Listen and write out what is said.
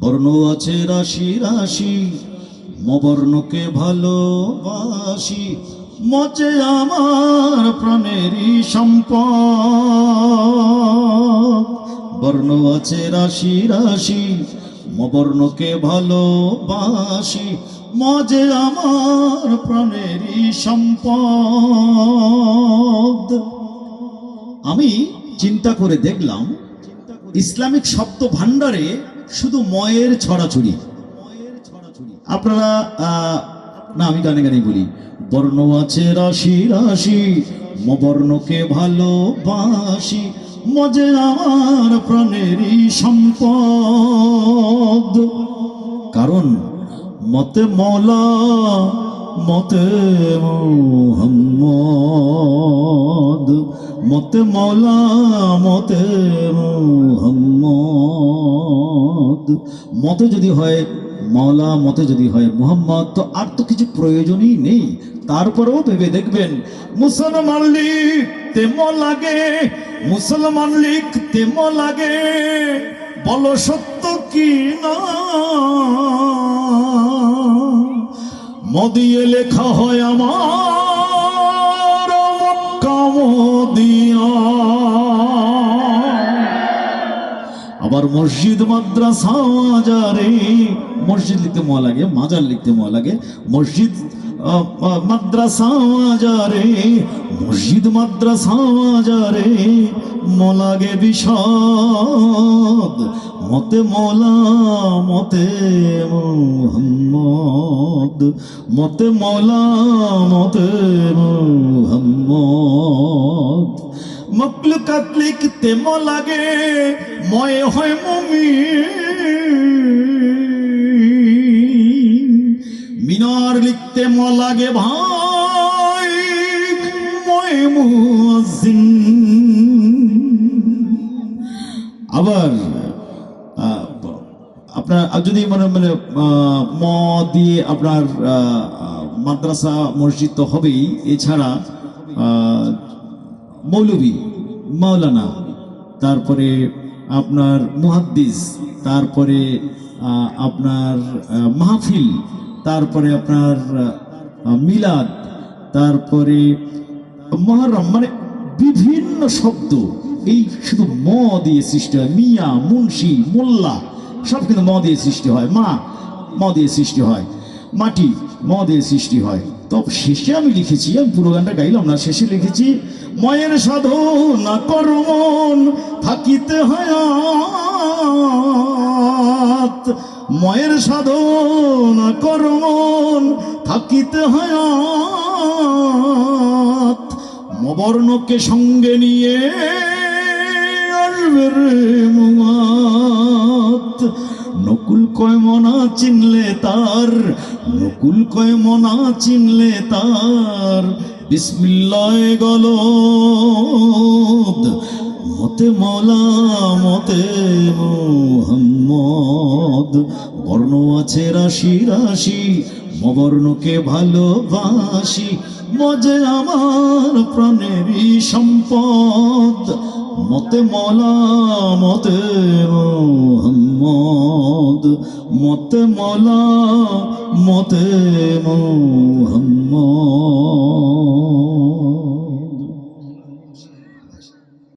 বর্ণ আছে রাশি রাশি, মবর্ণকে ভালোবাসি। মচে আমার প্রাণেরই সম্পদ। বর্ণ আছে রাশি রাশি, মবর্ণকে ভালোবাসি। মজে আমার প্রাণেরই সম্পদ। আমি চিন্তা করে দেখলাম, ইসলামিক শব্দ ভাণ্ডারে শুধু ময়ের ছড়াছড়ি। আপনারা না, আমি গানে গানে বলি। বর্ণ আছে রাশি রাশি, মবর্ণকে ভালোবাসি মজে আমার প্রাণেরই সম্পদ। কারণ, মতে মলা, মতে মোহাম্মদ। মতে মৌলা, মতে মোহাম্মদ। মতে যদি হয় মৌলা, মতে যদি হয় মোহাম্মদ, তো আর তো কিছু প্রয়োজনই নেই। তারপরেও ভেবে দেখবেন, মুসলমান লিখতে লাগে, মুসলমান লিখতে লাগে। বলো সত্য কি না? মদিয়ে লেখা হয় আমার আবার মসজিদ মাদ্রাসা মাজারে। মসজিদ লিখতে মহা লাগে, মাজার লিখতে মহা লাগে। মসজিদ মাদ্রাসা মাজারে, মসজিদ মাদ্রাসা মাজারে মলাগে বিষদ। মতে মলা মতে মোহাম্মদ। মতে মলা মতে মোহাম্মদ। মকলুকাত লিখতে ম লাগে ময় হয় মমি মিনার লিখতে ম লাগে ভাই, ময় মুয়াজ্জিন। আবার আপনার যদি মানে মানে ম দিয়ে আপনার মাদ্রাসা মসজিদ তো হবেই, এছাড়া মৌলবী মাওলানা, তারপরে আপনার মুহাদ্দিস, তারপরে আপনার মাহফিল, তারপরে আপনার মিলাদ, তারপরে মহরম মানে বিভিন্ন শব্দ, এই শুধু ম দিয়ে সৃষ্টি হয়। মিয়া, মুন্সি, মোল্লা, সব কিন্তু ম দিয়ে সৃষ্টি হয়। মা, ম দিয়ে সৃষ্টি হয়। মাটি ম দিয়ে সৃষ্টি হয়। তো শেষে আমি লিখেছি, আমি পুরো গানটা গাইলাম না, শেষে লিখেছি, ময়ের সাধনা করমন থাকিতে হায়াত ময়ের সাধনা করমন থাকিতে হায়াত মবর্ণকে সঙ্গে নিয়ে আসবে রে নকুল কয় মনা চিনলে তার, নকুল কয় মনা চিনলে তার। বিসমিল্লায় গল মতে মলা, মতে মোহাম্মদ। বর্ণ আছে রাশি রাশি, মবর্ণকে ভালোবাসি। মজে আমার প্রাণেরই সম্পদ। মতে মলা, মতে মোহাম্মদ মতে মলা মতে মোহাম্মদ।